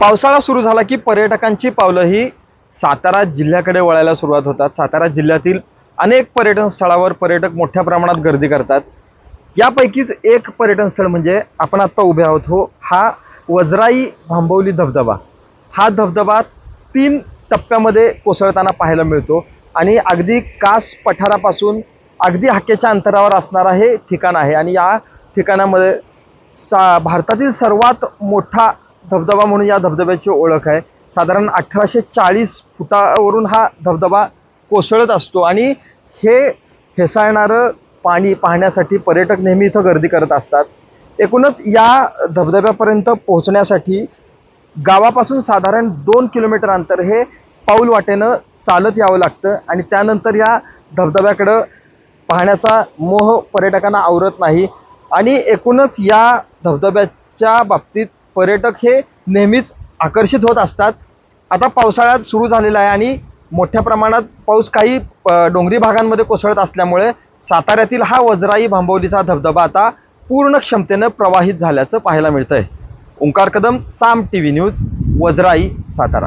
पावसाळा सुरू झाला की पर्यटकांची पावलं ही सातारा जिल्ह्याकडे वळायला सुरुवात होतात. सातारा जिल्ह्यातील अनेक पर्यटन स्थळावर पर्यटक मोठ्या प्रमाणात गर्दी करतात. यापैकीच एक पर्यटन स्थळ म्हणजे आपण आत्ता उभे आहोत हो हा वजराई भांबवली धबधबा. हा धबधबा तीन टप्प्यामध्ये कोसळताना पाहायला मिळतो आणि अगदी कास पठारापासून अगदी हाकेच्या अंतरावर असणारा हे ठिकाण आहे. आणि या ठिकाणामध्ये सा भारतातील सर्वात मोठा धबधबा म्हणून या धबधब्याची ओळख आहे. साधारण अठराशे चाळीस फुटावरून हा धबधबा कोसळत असतो आणि हे फेसाळणारं पाणी पाहण्यासाठी पर्यटक नेहमी इथं गर्दी करत असतात. एकूणच या धबधब्यापर्यंत पोहोचण्यासाठी गावापासून साधारण दोन किलोमीटर अंतर हे पाऊल वाटेनं चालत यावं लागतं आणि त्यानंतर या धबधब्याकडं पाहण्याचा मोह पर्यटकांना आवरत नाही. आणि एकूणच या धबधब्याच्या बाबतीत पर्यटक हे नेहमीच आकर्षित होत असतात. आता पावसाळ्यात सुरू झालेला आहे आणि मोठ्या प्रमाणात पाऊस काही डोंगरी भागांमध्ये कोसळत असल्यामुळे साताऱ्यातील हा वजराई भांबवलीचा धबधबा आता पूर्ण क्षमतेनं प्रवाहित झाल्याचं पाहायला मिळतंय. Omkar Kadam Saam T V news Vajrai Satara.